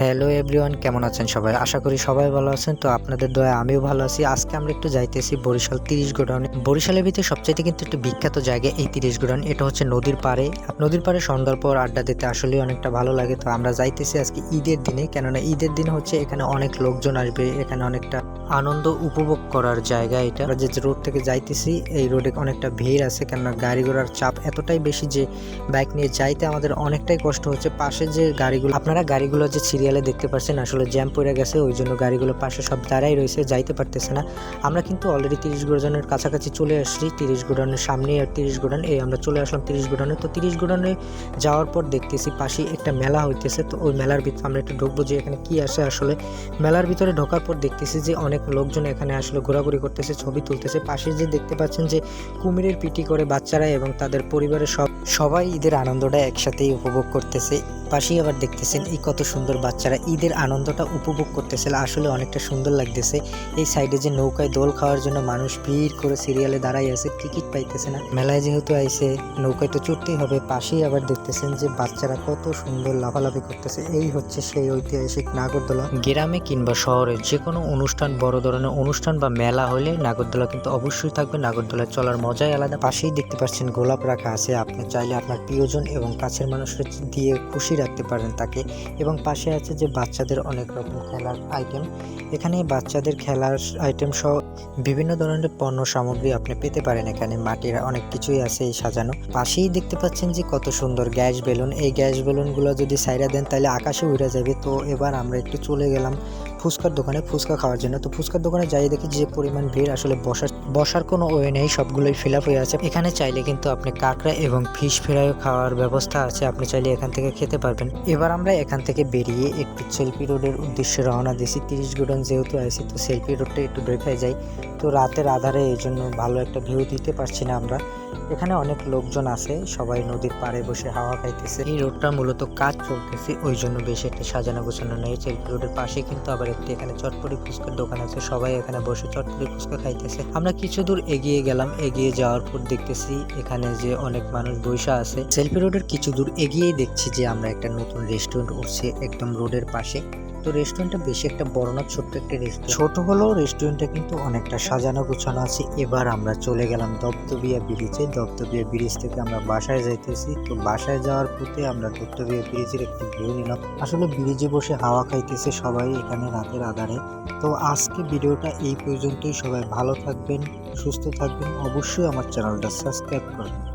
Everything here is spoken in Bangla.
হ্যালো এভরিওয়ান কেমন আছেন সবাই? আশা করি সবাই ভালো আছেন। তো আপনাদের দয়া, আমিও ভালো আছি। আজকে আমরা একটু যাইতেছি বরিশাল তিরিশ গোডাউনে। বরিশালের ভিতরে সবচাইতে কিন্তু একটু বিখ্যাত জায়গা এই তিরিশ গোডাউন, এটা হচ্ছে নদীর পাড়ে। নদীর পাড়ে সন্ধ্যার পর আড্ডা দিতে আসলে অনেকটা ভালো লাগে। তো আমরা যাইতেছি আজকে ঈদের দিনে, কেননা ঈদের দিন হচ্ছে এখানে অনেক লোকজন আসবে, এখানে অনেকটা আনন্দ উপভোগ করার জায়গা এটা। আমরা যে রোড থেকে যাইতেছি, এই রোডে অনেকটা ভিড় আছে, কেননা গাড়ি ঘোড়ার চাপ এতটাই বেশি যে বাইক নিয়ে যাইতে আমাদের অনেকটাই কষ্ট হচ্ছে। পাশে যে গাড়িগুলো, আপনারা গাড়িগুলো যে সিরিয়ালে দেখতে পাচ্ছেন, আসলে জ্যাম পড়ে গেছে, ওই জন্য গাড়িগুলো পাশে সব দাঁড়াই রয়েছে, যাইতে পারতেছে না। আমরা কিন্তু অলরেডি তিরিশ গোডাউনের কাছাকাছি চলে আসছি, তিরিশ গোডাউনের সামনে আর তিরিশ গোডাউন, এই আমরা চলে আসলাম তিরিশ গোডাউনে। তো তিরিশ গোডাউনে যাওয়ার পর দেখতেছি পাশে একটা মেলা হইতেছে, তো ওই মেলার ভিতরে আমরা একটু ঢুকবো যে এখানে কি আসে আসলে মেলার ভিতরে ঢোকার পর দেখতেছি যে অনেক লোকজন এখানে আসলে ঘোরাঘুরি করতেছে, ছবি তুলতেছে। পাশে যে দেখতে পাচ্ছেন যে কুমিরের পিটি করে বাচ্চারা এবং তাদের পরিবারের সব সবাই ঈদের আনন্দটা একসাথেই উপভোগ করতেছে, পাশেই আবার দেখতেছেন এই কত সুন্দর বাচ্চারা। ঈদের আনন্দটা উপভোগ করতেছে আসলে অনেকটা সুন্দর লাগতেছে। এই সাইডে যে নৌকায় দোল খাওয়ার জন্য মানুষ ভিড় করে সিরিয়ালে দাঁড়াই আছে টিকিট পাইতেছে না। মেলায় যেহেতু আইসে নৌকায় তো চড়তেই হবে, পাশেই আবার দেখতেছেন যে বাচ্চারা কত সুন্দর লাফালাফি করতেছে। এই হচ্ছে সেই ঐতিহাসিক নাগরদোলা। গ্রামে কিংবা শহরে যে কোনো অনুষ্ঠান, বড় ধরনের অনুষ্ঠান বা মেলা হলে নাগরদোলা কিন্তু অবশ্যই থাকবে। নাগরদোলায় চলার মজাই আলাদা। পাশেই দেখতে পাচ্ছেন গোলাপ রাখা আছে, আপনি চাইলে আপনার প্রিয়জন এবং কাছের মানুষের দিয়ে খুশি রাখতে পারেন তাকে। এবং পাশে আছে যে বাচ্চাদের অনেক রকম খেলার আইটেম এখানে বাচ্চাদের খেলার আইটেম সহ বিভিন্ন ধরনের পণ্য সামগ্রী আপনি পেতে পারেন এখানে। মাটির অনেক কিছুই আছে এই সাজানো। পাশেই দেখতে পাচ্ছেন যে কত সুন্দর গ্যাস বেলুন। এই গ্যাস বেলুনগুলো যদি সাইরা দেন তাহলে আকাশে উড়ে যাবে। তো এবার আমরা একটু চলে গেলাম ফুচকার দোকানে ফুচকা খাওয়ার জন্য। তো ফুচকার দোকানে যাই দেখি যে পরিমাণ ভিড়, আসলে বসার বসার কোনো ওয়ে নেই, সবগুলোই ফিল আপ হয়ে আছে। এখানে চাইলে কিন্তু আপনি কাঁকড়া এবং ফিশ ফ্রাই খাওয়ার ব্যবস্থা আছে, আপনি চাইলে এখান থেকে খেতে পারবেন। এবার আমরা এখান থেকে বেরিয়ে একটু সেলফি রোডের উদ্দেশ্যে রওনা দিয়েছি। তিরিশ গোডন যেহেতু আছি তো সেলফি রোডটা একটু দেখে যাই তো রাতের আধারে এই জন্য ভালো একটা ভিউ দিতে পারছি না আমরা। এখানে অনেক লোকজন আছে, সবাই নদীর পাড়ে বসে হাওয়া খাইতেছে। এই রোডটা মূলত কাজ চলতেছে, ওই জন্য বেশি একটা সাজানো গোছানো নেই। সেলফি রোডের পাশে কিন্তু আবার একটি এখানে চটপটি ফুচকার দোকান আছে, সবাই এখানে বসে চটপটি ফুচকা খাইতেছে। আমরা কিছু দূর এগিয়ে গেলাম, এগিয়ে যাওয়ার পর দেখতেছি এখানে যে অনেক মানুষ বৈশা আছে। সেলফি রোডের কিছু দূর এগিয়েই দেখছি যে আমরা একটা নতুন রেস্টুরেন্ট উঠছে একদম রোডের পাশে। তো রেস্টুরেন্টটা বেশি একটা বড় না, ছোট্ট একটা রেস্টুরেন্ট ছোট হলেও রেস্টুরেন্টটা কিন্তু অনেকটা সাজানো গোছানো আছে। এবার আমরা চলে গেলাম দপ্তবিয়া ব্রিজে দপ্তবিয়া ব্রিজ থেকে আমরা বাসায় যাইতেছি। তো বাসায় যাওয়ার পথে আমরা দপ্তবিয়া ব্রিজের একটি ভিউ নিলাম। আসলে ব্রিজে বসে হাওয়া খাইতেছে সবাই এখানে রাতের আধারে। তো আজকে ভিডিওটা এই পর্যন্তই। সবাই ভালো থাকবেন, সুস্থ থাকবেন। অবশ্যই আমার চ্যানেলটা সাবস্ক্রাইব করবেন।